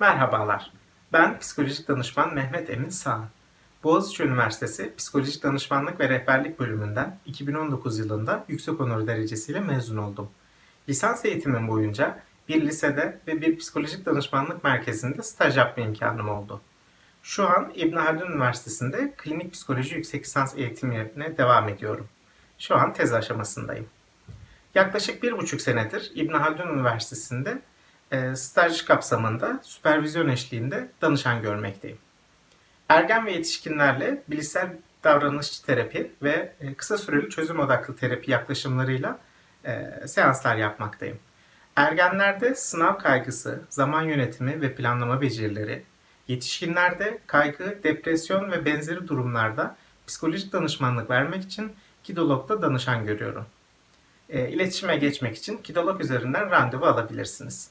Merhabalar, ben psikolojik danışman Mehmet Emin Sağan. Boğaziçi Üniversitesi Psikolojik Danışmanlık ve Rehberlik bölümünden 2019 yılında yüksek onur derecesiyle mezun oldum. Lisans eğitimim boyunca bir lisede ve bir psikolojik danışmanlık merkezinde staj yapma imkanım oldu. Şu an İbn Haldun Üniversitesi'nde klinik psikoloji yüksek lisans eğitimine devam ediyorum. Şu an tez aşamasındayım. Yaklaşık bir buçuk senedir İbn Haldun Üniversitesi'nde e, staj kapsamında süpervizyon eşliğinde danışan görmekteyim. Ergen ve yetişkinlerle bilişsel davranışçı terapi ve e, kısa süreli çözüm odaklı terapi yaklaşımlarıyla e, seanslar yapmaktayım. Ergenlerde sınav kaygısı, zaman yönetimi ve planlama becerileri, yetişkinlerde kaygı, depresyon ve benzeri durumlarda psikolojik danışmanlık vermek için Kidolog'da danışan görüyorum. E, geçmek için Kidolog üzerinden randevu alabilirsiniz.